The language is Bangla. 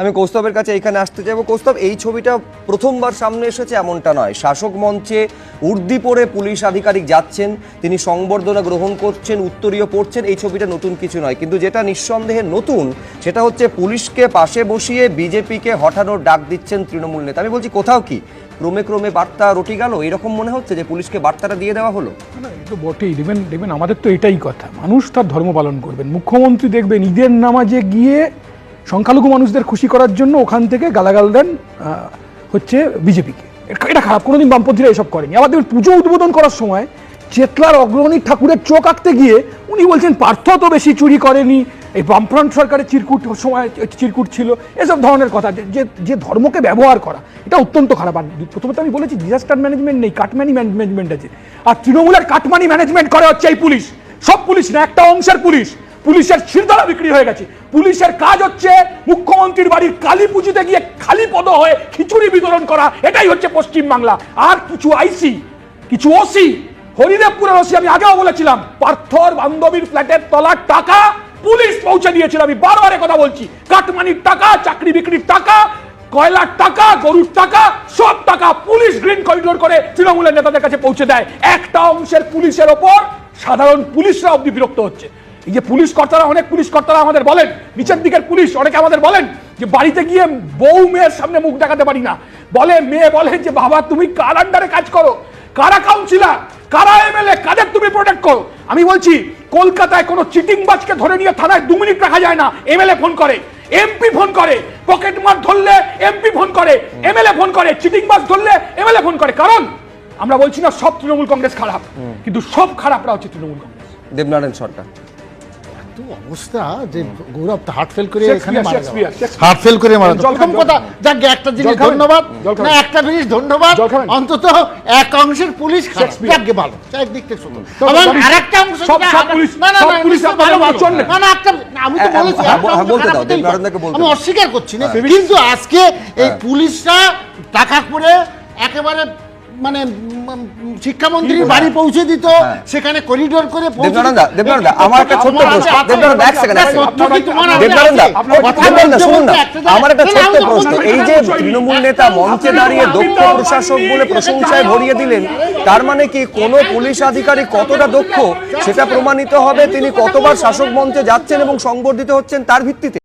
আমি কৌস্তবের কাছে এখানে আসতে চাইব কৌস্তব, এই ছবিটা প্রথমবার সামনে এসেছে এমনটা নয়। শাসক মঞ্চে উর্দি পরে পুলিশ আধিকারিক যাচ্ছেন, তিনি সংবর্ধনা গ্রহণ করছেন, উত্তরীয় পড়ছেন, এই ছবিটা নতুন কিছু নয়। কিন্তু যেটা নিঃসন্দেহে নতুন, সেটা হচ্ছে পুলিশকে পাশে বসিয়ে বিজেপিকে হঠানোর ডাক দিচ্ছেন তৃণমূল নেতা। আমি বলছি, কোথাও কি? ক্রমে ক্রমে বার্তা রটি গেল। এরকম মনে হচ্ছে যে পুলিশকে বার্তাটা দিয়ে দেওয়া হলো? তো বটেই। দেখবেন দেখবেন, আমাদের তো এটাই কথা। মানুষ তার ধর্ম পালন করবেন। মুখ্যমন্ত্রী দেখবেন, ঈদের নামাজে গিয়ে সংখ্যালঘু মানুষদের খুশি করার জন্য ওখান থেকে গালাগাল দেন হচ্ছে বিজেপিকে। এটা খারাপ, কোনোদিন বামপন্থীরা এসব করেনি। আবার দেখবেন পুজো উদ্বোধন করার সময় চেতলার অগ্রণী ঠাকুরের চোখ আঁকতে গিয়ে উনি বলছেন, পার্থ তো বেশি চুরি করেনি। এই বামফ্রন্ট সরকারের চিরকুট সময়, চিরকুট ছিল, এসব ধরনের কথা, যে- যে ধর্মকে ব্যবহার করা, এটা অত্যন্ত খারাপ। আর প্রথমত আমি বলেছি ডিজাস্টার ম্যানেজমেন্ট নেই, কাটমানি ম্যানেজমেন্ট আছে। আর তৃণমূলের কাটমানি ম্যানেজমেন্ট করে হচ্ছে এই পুলিশ। সব পুলিশ না, একটা অংশের পুলিশ। পুলিশের শিরদারা বিক্রি হয়ে গেছে। পুলিশের কাজ হচ্ছে মুখ্যমন্ত্রীর বাড়ির কালী পুজোতে গিয়ে খালি পদ হয়ে খিচুড়ি বিতরণ করা। এটাই হচ্ছে পশ্চিম বাংলা আর কিছু আইসি কিছু ওসি হরিদেবপুরের ওসি আমি আগেও বলেছিলাম, পার্থর বান্ধবীর ফ্ল্যাটের তলার টাকা পুলিশ পৌঁছে দিয়েছিল। আমি বারবার কথা বলছি, কাটমানির টাকা, চাকরি বিক্রির টাকা, কয়লার টাকা, গরুর টাকা, সব টাকা পুলিশ গ্রিন করিডোর করে তৃণমূলের নেতাদের কাছে পৌঁছে দেয়। একটা অংশের পুলিশের ওপর সাধারণ পুলিশরা অব্দি বিরক্ত হচ্ছে। এই যে পুলিশ কর্তারা অনেক পুলিশ কর্তারা আমাদের বলেন নিচের দিকের পুলিশ অনেকে আমাদের বলেন যে বাড়িতে গিয়ে বউ মেয়ের সামনে মুখ দেখাতে পারি না। বলে মেয়ে বলে যে বাবা তুমি কার আন্ডারে কাজ করো? কারা কাউন্সিলার কারা এমএলএ কাদের তুমি প্রোটেক্ট করো? আমি বলছি কলকাতায় কোনো চিটিং বাজকে ধরে নিয়ে থানায় দু মিনিট রাখা যায় না। এমএলএ ফোন করে এমপি ফোন করে পকেট মার ধরলে এমপি ফোন করে এমএলএ ফোন করে চিটিং বাজ ধরলে এমএলএ ফোন করে। কারণ আমরা বলছি না সব তৃণমূল কংগ্রেস খারাপ। কিন্তু সব খারাপরা হচ্ছে তৃণমূল কংগ্রেস। দেবনারায়ণ সরকার। তো অবস্থা যে গৌরব হার্ট ফেল করে এখানে হার্ট ফেল করে মারা কথা যাক একটা জিনিস ধন্যবাদ না একটা জিনিস ধন্যবাদ অন্তত এক অংশের পুলিশ ভালো। একদিক থেকে শুনুন এবং আরেকটা অংশ সব- সব পুলিশ- না না না পুলিশ ভালো ভালো। না। একটা আমি তো বলেছি হ্যাঁ, হ্যাঁ, আমি অস্বীকার করছি না। হ্যাঁ। কিন্তু আজকে এই পুলিশরা টাকা করে একেবারে মানে শিক্ষামন্ত্রীর বাড়ি হ্যাঁ। পৌঁছে দিত সেখানে করিডোর করে আমার একটা ছোট্ট প্রশ্ন। এক সেকেন্ড, শুনুন না। আমার একটা ছোট্ট প্রশ্ন। এই যে আমি তৃণমূল নেতা মঞ্চে দাঁড়িয়ে দক্ষ প্রশাসক বলে প্রশংসায় ভরিয়ে দিলেন তার মানে কি কোন পুলিশ আধিকারিক কতটা দক্ষ সেটা প্রমাণিত হবে। তিনি কতবার শাসক মঞ্চে যাচ্ছেন এবং সংবর্ধিত হচ্ছেন তার ভিত্তিতে।